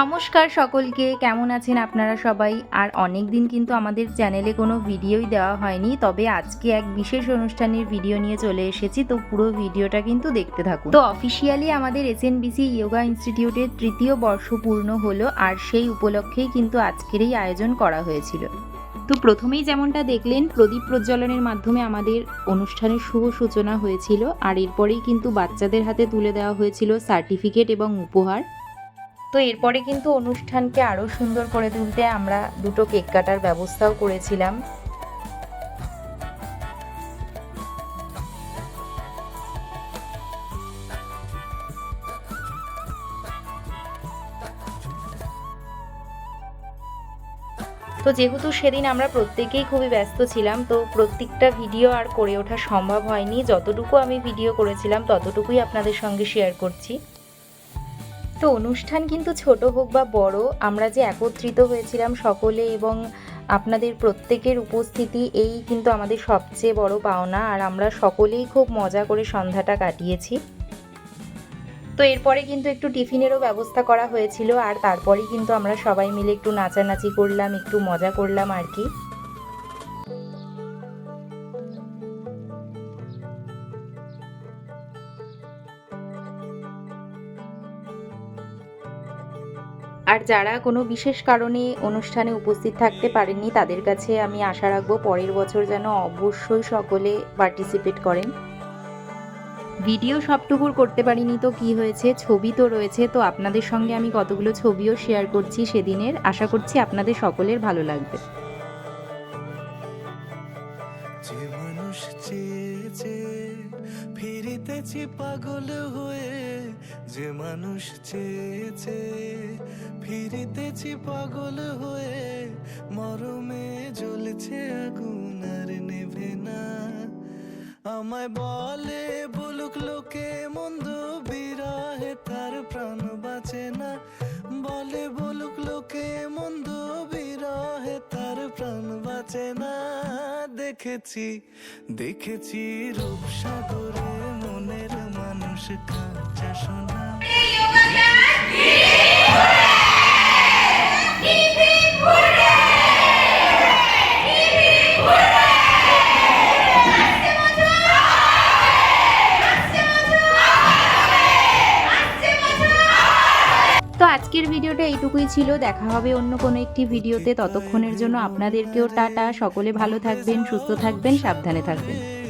নমস্কার সকলকে, কেমন আছেন আপনারা সবাই? আর অনেক দিন কিন্তু আমাদের চ্যানেলে কোনো ভিডিওই দেওয়া হয়নি, তবে আজকে এক বিশেষ অনুষ্ঠানের ভিডিও নিয়ে চলে এসেছি, তো পুরো ভিডিওটা কিন্তু দেখতে থাকুন। তো অফিসিয়ালি আমাদের এসএনবিসি ইয়োগা ইনস্টিটিউটের তৃতীয় বর্ষ পূর্ণ হলো, আর সেই উপলক্ষেই কিন্তু আজকের এই আয়োজন করা হয়েছিল। তো প্রথমেই যেমনটা দেখলেন, প্রদীপ প্রজ্বলনের মাধ্যমে আমাদের অনুষ্ঠানের শুভ সূচনা হয়েছিল, আর এরপরেই কিন্তু বাচ্চাদের হাতে তুলে দেওয়া হয়েছিল সার্টিফিকেট এবং উপহার। তো এরপরে কিন্তু অনুষ্ঠানকে আরও সুন্দর করে তুলতে আমরা দুটো কেক কাটার ব্যবস্থাও করেছিলাম। তো যেহেতু সেদিন আমরা প্রত্যেকেই খুবই ব্যস্ত ছিলাম, তো প্রত্যেকটা ভিডিও আর করে ওঠা সম্ভব হয়নি। যতটুকু আমি ভিডিও করেছিলাম, ততটুকুই আপনাদের সঙ্গে শেয়ার করছি। তো অনুষ্ঠান কিন্তু ছোট হোক বা বড়, আমরা যে একত্রিত হয়েছিলাম সকলে এবং আপনাদের প্রত্যেকের উপস্থিতি, এই কিন্তু আমাদের সবচেয়ে বড় পাওনা। আর আমরা সকলেই খুব মজা করে সন্ধ্যাটা কাটিয়েছি। তো এরপরে কিন্তু একটু টিফিনেরও ব্যবস্থা করা হয়েছিল। আর তারপরেই কিন্তু আমরা সবাই মিলে একটু নাচানাচি করলাম, একটু মজা করলাম আর কি। আর যারা কোনো বিশেষ কারণে অনুষ্ঠানে উপস্থিত থাকতে পারেননি, তাদের কাছে আমি আশা রাখব পরের বছর যেন অবশ্যই সকলে পার্টিসিপেট করেন। ভিডিও সবটুকুর করতে পারিনি তো কি হয়েছে, ছবি তো রয়েছে, তো আপনাদের সঙ্গে আমি কতগুলো ছবিও শেয়ার করছি সেদিনের। আশা করছি আপনাদের সকলের ভালো লাগবে। মানুষ চেয়েছে ফিরিতেছি পাগল হয়ে যে মানুষ চেয়েছে। ফিরিতেছি পাগল হয়ে মরমে জ্বলছে আগুন আর নেভে না। আমায় বলে, বলুক লোকে মন্দ বিরহে তার প্রাণ বাঁচে না। বলে, বলুক লোকে মন্দ বিরহে তার প্রাণ বাঁচে না। দেখেছি দেখেছি রূপসাগরে মনের মানুষ কাঁচা তো আজকের ভিডিওটা এইটুকুই ছিল। দেখা হবে অন্য কোনো একটি ভিডিওতে। ততক্ষণের জন্য আপনাদেরকেও টাটা। সকলে ভালো থাকবেন, সুস্থ থাকবেন, সাবধানে থাকবেন।